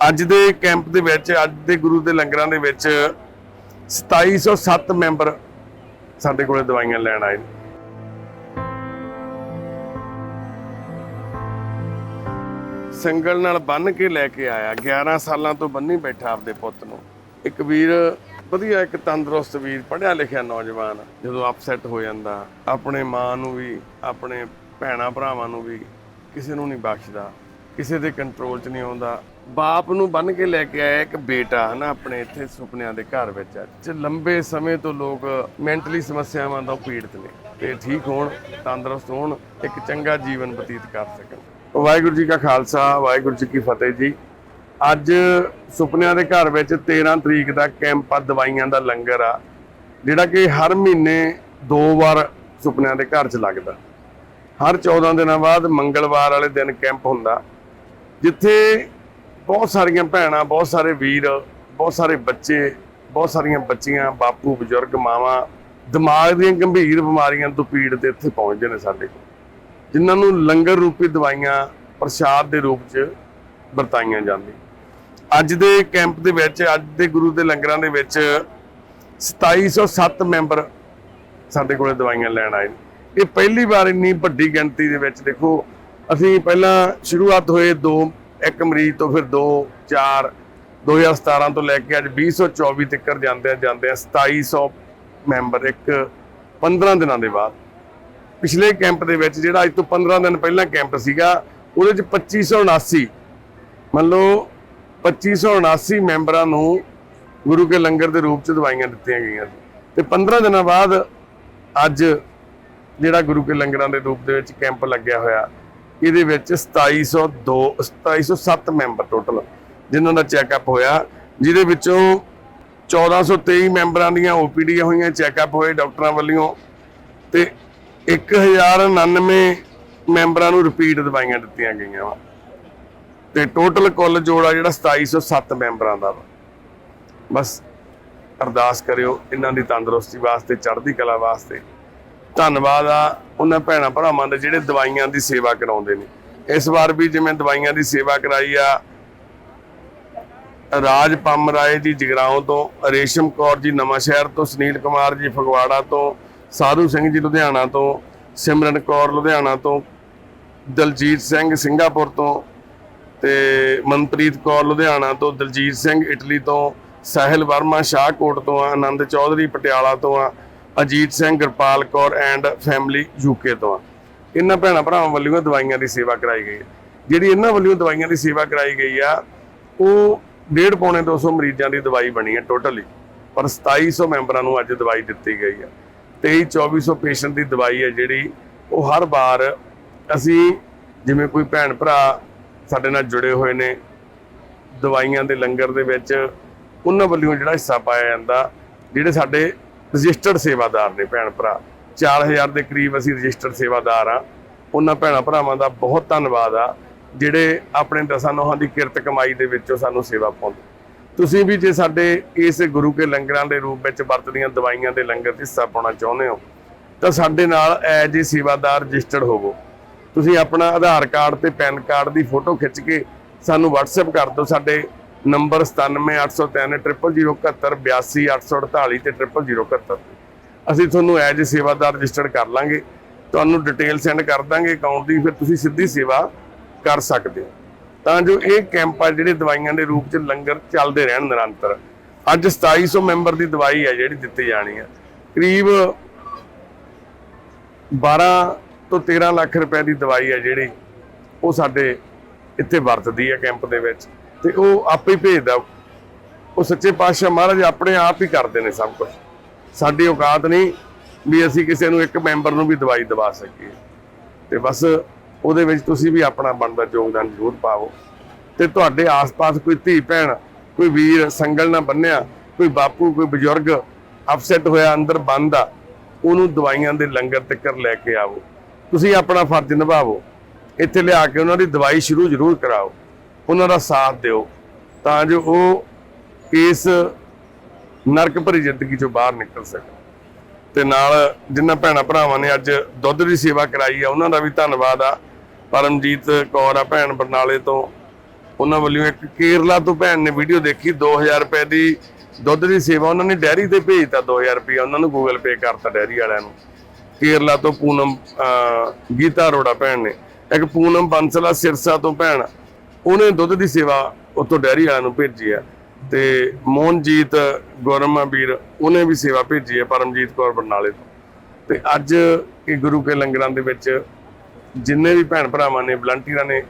ਅੱਜ ਦੇ ਕੈਂਪ ਦੇ ਵਿੱਚ, ਅੱਜ ਦੇ ਗੁਰੂ ਦੇ ਲੰਗਰਾਂ ਦੇ ਵਿੱਚ 2707 ਮੈਂਬਰ ਸਾਡੇ ਕੋਲੇ ਦਵਾਈਆਂ ਲੈਣ ਆਏ ਨੇ। ਸੰਗਲ ਨਾਲ ਬੰਨ ਕੇ ਲੈ ਕੇ ਆਇਆ 11 ਸਾਲਾਂ ਤੋਂ ਬੰਨੀ ਬੈਠਾ ਆਪਦੇ ਪੁੱਤ ਨੂੰ। ਇੱਕ ਵੀਰ ਵਧੀਆ, ਇੱਕ ਤੰਦਰੁਸਤ ਵੀਰ, ਪੜ੍ਹਿਆ ਲਿਖਿਆ ਨੌਜਵਾਨ, ਜਦੋਂ ਅਪਸੈਟ ਹੋ ਜਾਂਦਾ, ਆਪਣੇ ਮਾਂ ਨੂੰ ਵੀ, ਆਪਣੇ ਭੈਣਾ ਭਰਾਵਾਂ ਨੂੰ ਵੀ ਕਿਸੇ ਨੂੰ ਨਹੀਂ ਬਖਸ਼ਦਾ, ਕਿਸੇ ਦੇ ਕੰਟਰੋਲ 'ਚ ਨਹੀਂ ਆਉਂਦਾ। ਬਾਪ ਨੂੰ ਬੰਨ ਕੇ ਲੈ ਕੇ ਆਇਆ ਇੱਕ ਬੇਟਾ, ਹਨਾ, ਆਪਣੇ ਇੱਥੇ ਸੁਪਨਿਆਂ ਦੇ ਘਰ ਵਿੱਚ ਚ ਲੰਬੇ ਸਮੇਂ ਤੋਂ ਲੋਕ ਮੈਂਟਲੀ ਸਮੱਸਿਆਵਾਂ ਤੋਂ ਪੀੜਤ ਨੇ। ਤੇ ਠੀਕ ਹੋਣ, ਤੰਦਰੁਸਤ ਹੋਣ, ਇੱਕ ਚੰਗਾ ਜੀਵਨ ਬਤੀਤ ਕਰ ਸਕਣ। ਵਾਹਿਗੁਰੂ ਜੀ ਕਾ ਖਾਲਸਾ, ਵਾਹਿਗੁਰੂ ਜੀ ਕੀ ਫਤਿਹ ਜੀ। ਅੱਜ ਸੁਪਨਿਆਂ ਦੇ ਘਰ ਵਿੱਚ 13 ਤਰੀਕ ਦਾ ਕੈਂਪ ਆ, ਦਵਾਈਆਂ ਦਾ ਲੰਗਰ ਆ, ਜਿਹੜਾ ਕਿ ਹਰ ਮਹੀਨੇ ਦੋ ਵਾਰ ਸੁਪਨਿਆਂ ਦੇ ਘਰ 'ਚ ਲੱਗਦਾ। ਹਰ 14 ਦਿਨਾਂ ਬਾਅਦ ਮੰਗਲਵਾਰ ਵਾਲੇ ਦਿਨ ਕੈਂਪ ਹੁੰਦਾ, ਜਿੱਥੇ ਬਹੁਤ ਸਾਰੀਆਂ ਭੈਣਾਂ, ਬਹੁਤ ਸਾਰੇ ਵੀਰ, ਬਹੁਤ ਸਾਰੇ ਬੱਚੇ, ਬਹੁਤ ਸਾਰੀਆਂ ਬੱਚੀਆਂ, ਬਾਪੂ, ਬਜ਼ੁਰਗ, ਮਾਵਾਂ ਦਿਮਾਗ ਦੀਆਂ ਗੰਭੀਰ ਬਿਮਾਰੀਆਂ ਤੋਂ ਪੀੜਤ ਇੱਥੇ ਪਹੁੰਚਦੇ ਨੇ ਸਾਡੇ ਕੋਲ, ਜਿਨ੍ਹਾਂ ਨੂੰ ਲੰਗਰ ਰੂਪੀ ਦਵਾਈਆਂ ਪ੍ਰਸ਼ਾਦ ਦੇ ਰੂਪ 'ਚ ਵਰਤਾਈਆਂ ਜਾਂਦੀਆਂ। ਅੱਜ ਦੇ ਕੈਂਪ ਦੇ ਵਿੱਚ, ਅੱਜ ਦੇ ਗੁਰੂ ਦੇ ਲੰਗਰਾਂ ਦੇ ਵਿੱਚ 2707 ਮੈਂਬਰ ਸਾਡੇ ਕੋਲੇ ਦਵਾਈਆਂ ਲੈਣ ਆਏ ਨੇ। ਇਹ ਪਹਿਲੀ ਵਾਰ ਇੰਨੀ ਵੱਡੀ ਗਿਣਤੀ ਦੇ ਵਿੱਚ ਦੇਖੋ, ਅਸੀਂ ਪਹਿਲਾਂ ਸ਼ੁਰੂਆਤ ਹੋਏ ਦੋ ਇੱਕ ਮਰੀਜ਼ ਤੋਂ ਫਿਰ 2 4 2017 ਤੋਂ ਲੈ ਕੇ ਅੱਜ 2024 ਤੱਕ ਜਾਂਦੇ ਆ ਜਾਂਦੇ ਆ 2700 ਮੈਂਬਰ ਇੱਕ 15 ਦਿਨਾਂ ਦੇ ਬਾਅਦ। ਪਿਛਲੇ ਕੈਂਪ ਦੇ ਵਿੱਚ ਜਿਹੜਾ ਅੱਜ ਤੋਂ 15 ਦਿਨ ਪਹਿਲਾਂ ਕੈਂਪ ਸੀਗਾ, ਉਹਦੇ ਚ 2579 ਮੰਨ ਲਓ 2579 ਮੈਂਬਰਾਂ ਨੂੰ ਗੁਰੂ ਕੇ ਲੰਗਰ ਦੇ ਰੂਪ ਚ ਦਵਾਈਆਂ ਦਿੱਤੀਆਂ ਗਈਆਂ ਸੀ। ਤੇ 15 ਦਿਨਾਂ ਬਾਅਦ ਅੱਜ ਜਿਹੜਾ ਗੁਰੂ ਕੇ ਲੰਗਰਾਂ ਦੇ ਰੂਪ ਦੇ ਵਿੱਚ ਕੈਂਪ ਲੱਗਿਆ ਹੋਇਆ ਇਹਦੇ ਵਿੱਚ 2702 2707 ਮੈਂਬਰ ਟੋਟਲ ਜਿਨ੍ਹਾਂ ਦਾ ਚੈੱਕਅਪ ਹੋਇਆ, ਜਿਹਦੇ ਵਿੱਚੋਂ 1423 ਮੈਂਬਰਾਂ ਦੀਆਂ ਓਪੀਡੀ ਹੋਈਆਂ ਚੈੱਕਅਪ ਹੋਏ ਡਾਕਟਰਾਂ ਵੱਲੋਂ, ਤੇ 1099 ਮੈਂਬਰਾਂ ਨੂੰ ਰਿਪੀਟ ਦਵਾਈਆਂ ਦਿੱਤੀਆਂ ਗਈਆਂ ਵਾ। ਤੇ ਟੋਟਲ ਕੁੱਲ ਜੋੜਾ ਜਿਹੜਾ 2707 ਮੈਂਬਰਾਂ ਦਾ ਵਾ। ਬਸ ਅਰਦਾਸ ਕਰਿਓ, ਇਹਨਾਂ ਦੀ ਤੰਦਰੁਸਤੀ ਵਾਸਤੇ, ਚੜ੍ਹਦੀ ਕਲਾ ਵਾਸਤੇ। ਧੰਨਵਾਦ ਆ ਉਹਨਾਂ ਭੈਣਾਂ ਭਰਾਵਾਂ ਦੇ ਜਿਹੜੇ ਦਵਾਈਆਂ ਦੀ ਸੇਵਾ ਕਰਾਉਂਦੇ ਨੇ। ਇਸ ਵਾਰ ਵੀ ਜਿਵੇਂ ਦਵਾਈਆਂ ਦੀ ਸੇਵਾ ਕਰਾਈ ਆ, ਰਾਜ ਪੰਮ ਰਾਏ ਜੀ ਜਗਰਾਉਂ ਤੋਂ, ਰੇਸ਼ਮ ਕੌਰ ਜੀ ਨਵਾਂ ਸ਼ਹਿਰ ਤੋਂ, ਸੁਨੀਲ ਕੁਮਾਰ ਜੀ ਫਗਵਾੜਾ ਤੋਂ, ਸਾਧੂ ਸਿੰਘ ਜੀ ਲੁਧਿਆਣਾ ਤੋਂ, ਸਿਮਰਨ ਕੌਰ ਲੁਧਿਆਣਾ ਤੋਂ, ਦਲਜੀਤ ਸਿੰਘ ਸਿੰਗਾਪੁਰ ਤੋਂ ਤੇ ਮਨਪ੍ਰੀਤ ਕੌਰ ਲੁਧਿਆਣਾ ਤੋਂ, ਦਲਜੀਤ ਸਿੰਘ ਇਟਲੀ ਤੋਂ, ਸਾਹਿਲ ਵਰਮਾ ਸ਼ਾਹਕੋਟ ਤੋਂ ਆ, ਆਨੰਦ ਚੌਧਰੀ ਪਟਿਆਲਾ ਤੋਂ ਆ Ajit Singh, Gurpal Kaur and family UK ਤੋਂ ਆ। ਇਹਨਾਂ ਭੈਣਾਂ ਭਰਾਵਾਂ ਵੱਲੋਂ ਦਵਾਈਆਂ ਦੀ ਸੇਵਾ ਕਰਾਈ ਗਈ ਹੈ। ਜਿਹੜੀ ਇਹਨਾਂ ਵੱਲੋਂ ਦਵਾਈਆਂ ਦੀ ਸੇਵਾ ਕਰਾਈ ਗਈ ਆ, ਉਹ ਡੇਢ ਪੌਣੇ 200 ਮਰੀਜ਼ਾਂ ਦੀ ਦਵਾਈ ਬਣੀ ਹੈ ਟੋਟਲੀ ਪਰ 2700 ਮੈਂਬਰਾਂ ਨੂੰ ਅੱਜ ਦਵਾਈ ਦਿੱਤੀ ਗਈ ਹੈ। 23 2400 ਪੇਸ਼ੈਂਟ ਦੀ ਦਵਾਈ ਹੈ ਜਿਹੜੀ, ਉਹ ਹਰ ਵਾਰ ਅਸੀਂ ਜਿਵੇਂ ਕੋਈ ਭੈਣ ਭਰਾ ਸਾਡੇ ਨਾਲ ਜੁੜੇ ਹੋਏ ਨੇ, ਦਵਾਈਆਂ ਦੇ ਲੰਗਰ ਦੇ ਵਿੱਚ, ਉਹਨਾਂ ਵੱਲੋਂ ਜਿਹੜਾ ਹਿੱਸਾ ਪਾਇਆ ਜਾਂਦਾ, ਜਿਹੜੇ ਸਾਡੇ ਰਜਿਸਟਰਡ ਸੇਵਾਦਾਰ ਨੇ ਭੈਣ ਭਰਾ। 4000 ਦੇ ਕਰੀਬ ਅਸੀਂ ਰਜਿਸਟਰਡ ਸੇਵਾਦਾਰ ਆ ਉਹਨਾਂ ਭੈਣਾਂ ਭਰਾਵਾਂ ਦਾ ਬਹੁਤ ਧੰਨਵਾਦ ਆ, ਜਿਹੜੇ ਆਪਣੇ ਦਸਾਂ ਨੋਹਾਂ ਦੀ ਕਿਰਤ ਕਮਾਈ ਦੇ ਵਿੱਚੋਂ ਸਾਨੂੰ ਸੇਵਾ ਪਾਉਂਦੇ। ਤੁਸੀਂ ਵੀ ਜੇ ਸਾਡੇ ਇਸ ਗੁਰੂ ਕੇ ਲੰਗਰਾਂ ਦੇ ਰੂਪ ਵਿੱਚ ਵਰਤਦੀਆਂ ਦਵਾਈਆਂ ਦੇ ਲੰਗਰ 'ਚ ਹਿੱਸਾ ਪਾਉਣਾ ਚਾਹੁੰਦੇ ਹੋ, ਤਾਂ ਸਾਡੇ ਨਾਲ ਐਜ ਏ ਸੇਵਾਦਾਰ ਰਜਿਸਟਰਡ ਹੋਵੋ। ਤੁਸੀਂ ਆਪਣਾ ਆਧਾਰ ਕਾਰਡ ਤੇ ਪੈਨ ਕਾਰਡ ਦੀ ਫੋਟੋ ਖਿੱਚ ਕੇ ਸਾਨੂੰ WhatsApp ਕਰ ਦਿਓ, ਸਾਡੇ ਨੰਬਰ 9780300778 ਤੇ 0071 ਅਸੀਂ ਤੁਹਾਨੂੰ ਐਜ ਸੇਵਾਦਾਰ ਰਜਿਸਟਰਡ ਕਰ ਲਾਂਗੇ, ਤੁਹਾਨੂੰ ਡਿਟੇਲ ਸੈਂਡ ਕਰ ਦਾਂਗੇ ਅਕਾਊਂਟ ਦੀ, ਫਿਰ ਤੁਸੀਂ ਸਿੱਧੀ ਸੇਵਾ ਕਰ ਸਕਦੇ ਹੋ। ਤਾਂ ਜੋ ਇਹ ਕੈਂਪ ਆ ਜਿਹੜੇ ਦਵਾਈਆਂ ਦੇ ਰੂਪ 'ਚ ਲੰਗਰ ਚੱਲਦੇ ਰਹਿਣ ਨਿਰੰਤਰ। ਅੱਜ 2700 ਮੈਂਬਰ ਦੀ ਦਵਾਈ ਹੈ ਜਿਹੜੀ ਦਿੱਤੀ ਜਾਣੀ ਹੈ ਕਰੀਬ 12 ਤੋਂ 13 ਲੱਖ ਰੁਪਏ ਦੀ ਦਵਾਈ ਹੈ ਜਿਹੜੀ ਉਹ ਸਾਡੇ ਇੱਥੇ ਵਰਤਦੀ ਹੈ ਕੈਂਪ ਦੇ ਵਿੱਚ। ਤੇ ਉਹ ਆਪੇ ਹੀ ਭੇਜਦਾ। ਉਹ ਸੱਚੇ ਪਾਤਸ਼ਾਹ ਮਹਾਰਾਜ ਆਪਣੇ ਆਪ ਹੀ ਕਰਦੇ ਨੇ ਸਭ ਕੁਝ ਸਾਡੀ ਔਕਾਤ ਨਹੀਂ ਵੀ ਅਸੀਂ ਕਿਸੇ ਨੂੰ ਇੱਕ ਮੈਂਬਰ ਨੂੰ ਵੀ ਦਵਾਈ ਦਵਾ ਸਕੀਏ। ਤੇ ਬਸ ਉਹਦੇ ਵਿੱਚ ਤੁਸੀਂ ਵੀ ਆਪਣਾ ਬਣਦਾ ਯੋਗਦਾਨ ਜ਼ਰੂਰ ਪਾਓ। ਤੇ ਤੁਹਾਡੇ ਆਸ-ਪਾਸ ਕੋਈ ਧੀ, ਭੈਣ, ਕੋਈ ਵੀਰ, ਸੰਗਲ ਨਾ ਬੰਨਿਆ, ਕੋਈ ਬਾਪੂ, ਕੋਈ ਬਜ਼ੁਰਗ ਅਪਸੈਟ ਹੋਇਆ, ਅੰਦਰ ਬੰਦ ਆ, ਉਹਨੂੰ ਦਵਾਈਆਂ ਦੇ ਲੰਗਰ ਤੱਕਰ ਲੈ ਕੇ ਆਵੋ ਤੁਸੀਂ ਆਪਣਾ ਫਰਜ਼ ਨਿਭਾਵੋ ਇੱਥੇ ਲਿਆ ਕੇ ਉਹਨਾਂ ਦੀ ਦਵਾਈ ਸ਼ੁਰੂ ਜ਼ਰੂਰ ਕਰਾਓ। ਉਹਨਾਂ ਦਾ ਸਾਥ ਦਿਓ ਤਾਂ ਜੋ ਉਹ ਇਸ ਨਰਕ ਭਰੀ ਜ਼ਿੰਦਗੀ ਚੋਂ ਬਾਹਰ ਨਿਕਲ ਸਕਣ। ਤੇ ਨਾਲ ਜਿਨ੍ਹਾਂ ਭੈਣਾਂ ਭਰਾਵਾਂ ਨੇ ਅੱਜ ਦੁੱਧ ਦੀ ਸੇਵਾ ਕਰਾਈ ਆ ਉਹਨਾਂ ਦਾ ਵੀ ਧੰਨਵਾਦ ਆ। ਪਰਮਜੀਤ ਕੌਰ ਆ ਭੈਣ ਬਰਨਾਲੇ ਤੋਂ। ਉਹਨਾਂ ਵੱਲੋਂ ਇੱਕ ਕੇਰਲਾ ਤੋਂ ਭੈਣ ਨੇ ਵੀਡੀਓ ਦੇਖੀ 2000 ਰੁਪਏ ਦੀ ਦੁੱਧ ਦੀ ਸੇਵਾ ਉਹਨਾਂ ਨੇ ਡੈਰੀ ਤੇ ਭੇਜਤਾ 2000 ਰੁਪਏ ਉਹਨਾਂ ਨੂੰ ਗੂਗਲ ਪੇ ਕਰਤਾ ਡੈਰੀ ਵਾਲਿਆਂ ਨੂੰ। ਕੇਰਲਾ ਤੋਂ ਪੂਨਮ ਅਹ, ਗੀਤਾ ਅਰੋੜਾ ਭੈਣ ਨੇ। ਇੱਕ ਪੂਨਮ ਬੰਸਲਾ ਸਿਰਸਾ ਤੋਂ ਭੈਣ ਉਹਨੇ ਦੁੱਧ ਦੀ ਸੇਵਾ ਉੱਥੋਂ ਡੈਰੀ ਵਾਲਿਆਂ ਨੂੰ ਭੇਜੀ ਆ ਤੇ ਮੋਹਨਜੀਤ ਗੁਰਮਾ ਵੀਰ ਉਹਨੇ ਵੀ ਸੇਵਾ ਭੇਜੀ ਹੈ ਪਰਮਜੀਤ ਕੌਰ ਬਰਨਾਲੇ ਤੋਂ। ਤੇ ਅੱਜ ਇਹ ਗੁਰੂ ਕੇ ਲੰਗਰਾਂ ਦੇ ਵਿੱਚ ਜਿੰਨੇ ਵੀ ਭੈਣ ਭਰਾਵਾਂ ਨੇ ਵਲੰਟੀਅਰਾਂ ਨੇ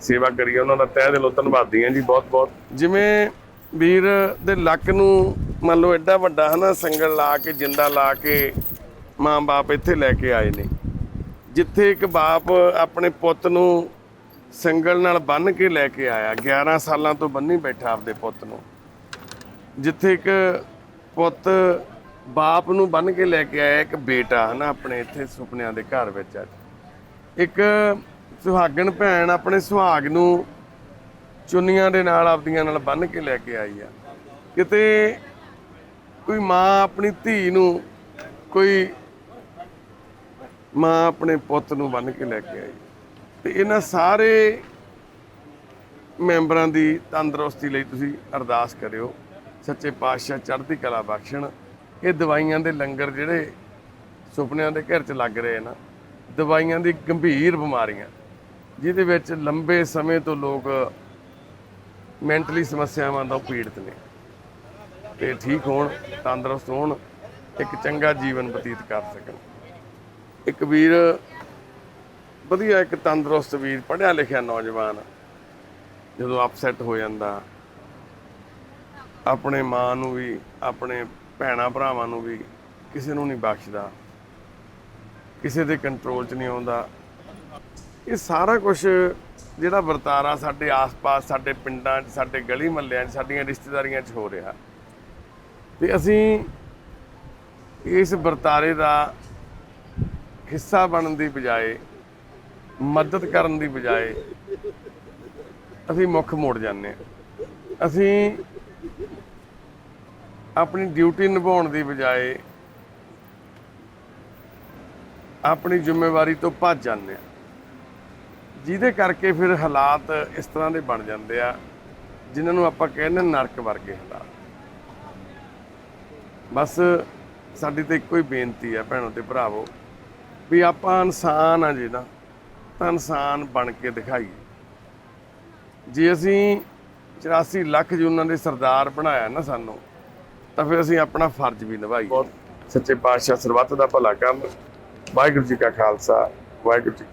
ਸੇਵਾ ਕਰੀ ਉਹਨਾਂ ਦਾ ਤਹਿ ਦਿਲੋਂ ਧੰਨਵਾਦੀ ਹਾਂ ਜੀ ਬਹੁਤ ਬਹੁਤ ਜਿਵੇਂ ਵੀਰ ਦੇ ਲੱਕ ਨੂੰ ਮੰਨ ਲਓ ਐਡਾ ਵੱਡਾ ਹਨਾ, ਸੰਗਲ ਲਾ ਕੇ, ਜਿੰਦਾ ਲਾ ਕੇ ਮਾਂ-ਬਾਪ ਇੱਥੇ ਲੈ ਕੇ ਆਏ ਨੇ। ਜਿੱਥੇ ਇੱਕ ਬਾਪ ਆਪਣੇ ਪੁੱਤ ਨੂੰ ਸੰਗਲ ਨਾਲ ਬੰਨ ਕੇ ਲੈ ਕੇ ਆਇਆ 11 ਸਾਲਾਂ ਤੋਂ ਬੰਨੀ ਬੈਠਾ ਆਪਦੇ ਪੁੱਤ ਨੂੰ। ਜਿੱਥੇ ਇੱਕ ਪੁੱਤ ਬਾਪ ਨੂੰ ਬੰਨ ਕੇ ਲੈ ਕੇ ਆਇਆ, ਇੱਕ ਬੇਟਾ ਹਨਾ ਆਪਣੇ ਇੱਥੇ ਸੁਪਨਿਆਂ ਦੇ ਘਰ ਵਿੱਚ ਅੱਜ। ਇੱਕ ਸੁਹਾਗਣ ਭੈਣ ਆਪਣੇ ਸੁਹਾਗ ਨੂੰ ਚੁੰਨੀਆਂ ਦੇ ਨਾਲ ਆਪਦੀਆਂ ਨਾਲ ਬੰਨ ਕੇ ਲੈ ਕੇ ਆਈ ਆ। ਕਿਤੇ ਕੋਈ ਮਾਂ ਆਪਣੀ ਧੀ ਨੂੰ ਕੋਈ ਮਾਂ ਆਪਣੇ ਪੁੱਤ ਨੂੰ ਬੰਨ ਕੇ ਲੈ ਕੇ ਆਈ। ਤੇ ਇਹਨਾਂ ਸਾਰੇ ਮੈਂਬਰਾਂ ਦੀ ਤੰਦਰੁਸਤੀ ਲਈ ਤੁਸੀਂ ਅਰਦਾਸ ਕਰਿਓ। ਸੱਚੇ ਪਾਤਸ਼ਾਹ ਚੜ੍ਹਦੀ ਕਲਾ ਬਖਸ਼ਣ। ਇਹ ਦਵਾਈਆਂ ਦੇ ਲੰਗਰ ਜਿਹੜੇ ਸੁਪਨਿਆਂ ਦੇ ਘਰ 'ਚ ਲੱਗ ਰਹੇ ਨਾ, ਦਵਾਈਆਂ ਦੀ ਗੰਭੀਰ ਬਿਮਾਰੀਆਂ, ਜਿਹਦੇ ਵਿੱਚ ਲੰਬੇ ਸਮੇਂ ਤੋਂ ਲੋਕ ਮੈਂਟਲੀ ਸਮੱਸਿਆਵਾਂ ਤੋਂ ਪੀੜਤ ਨੇ। ਤੇ ਠੀਕ ਹੋਣ, ਤੰਦਰੁਸਤ ਹੋਣ, ਇੱਕ ਚੰਗਾ ਜੀਵਨ ਬਤੀਤ ਕਰ ਸਕਣ। ਇੱਕ ਵੀਰ ਵਧੀਆ ਇੱਕ ਤੰਦਰੁਸਤ ਵੀਰ ਪੜ੍ਹਿਆ ਲਿਖਿਆ ਨੌਜਵਾਨ, ਜਦੋਂ ਅਪਸੈਟ ਹੋ ਜਾਂਦਾ। ਆਪਣੇ ਮਾਂ ਨੂੰ ਵੀ, ਆਪਣੇ ਭੈਣਾ ਭਰਾਵਾਂ ਨੂੰ ਵੀ ਕਿਸੇ ਨੂੰ ਨਹੀਂ ਬਖਸ਼ਦਾ। ਕਿਸੇ ਦੇ ਕੰਟਰੋਲ 'ਚ ਨਹੀਂ ਆਉਂਦਾ। ਇਹ ਸਾਰਾ ਕੁਝ ਜਿਹੜਾ ਵਰਤਾਰਾ ਸਾਡੇ ਆਸ-ਪਾਸ, ਸਾਡੇ ਪਿੰਡਾਂ 'ਚ, ਸਾਡੇ ਗਲੀ ਮਹੱਲਿਆਂ 'ਚ, ਸਾਡੀਆਂ ਰਿਸ਼ਤੇਦਾਰੀਆਂ 'ਚ ਹੋ ਰਿਹਾ। ਤੇ ਅਸੀਂ ਇਸ ਵਰਤਾਰੇ ਦਾ ਹਿੱਸਾ ਬਣਨ ਦੀ ਬਜਾਏ ਮਦਦ ਕਰਨ ਦੀ ਬਜਾਏ ਅਸੀਂ ਮੁੱਖ ਮੋੜ ਜਾਂਦੇ ਹਾਂ। ਅਸੀਂ ਆਪਣੀ ਡਿਊਟੀ ਨਿਭਾਉਣ ਦੀ ਬਜਾਏ ਆਪਣੀ ਜ਼ਿੰਮੇਵਾਰੀ ਤੋਂ ਭੱਜ ਜਾਂਦੇ ਹਾਂ। ਜਿਹਦੇ ਕਰਕੇ ਫਿਰ ਹਾਲਾਤ ਇਸ ਤਰ੍ਹਾਂ ਦੇ ਬਣ ਜਾਂਦੇ ਆ, ਜਿਨ੍ਹਾਂ ਨੂੰ ਆਪਾਂ ਕਹਿੰਦੇ ਨਰਕ ਵਰਗੇ ਹਾਲਾਤ। ਬਸ ਸਾਡੀ ਤੇ ਇੱਕੋ ਹੀ ਬੇਨਤੀ ਆ ਭੈਣੋ ਤੇ ਭਰਾਵੋ, ਵੀ ਆਪਾਂ ਇਨਸਾਨ ਆ ਜਿਹੜਾ ਤਾਂ ਇਨਸਾਨ ਬਣ ਕੇ ਦਿਖਾਈਏ ਜੇ ਅਸੀਂ 84 ਲੱਖ ਜੂਨਾਂ ਦੇ ਸਰਦਾਰ ਬਣਾਇਆ ਨਾ ਸਾਨੂੰ, ਤਾਂ ਫਿਰ ਅਸੀਂ ਆਪਣਾ ਫਰਜ਼ ਵੀ ਨਿਭਾਈਏ। ਬਹੁਤ ਸੱਚੇ ਪਾਤਸ਼ਾਹ ਸਰਬੱਤ ਦਾ ਭਲਾ ਕਰਨ ਵਾਹਿਗੁਰੂ ਜੀ ਕਾ ਖਾਲਸਾ, ਵਾਹਿਗੁਰੂ ਜੀ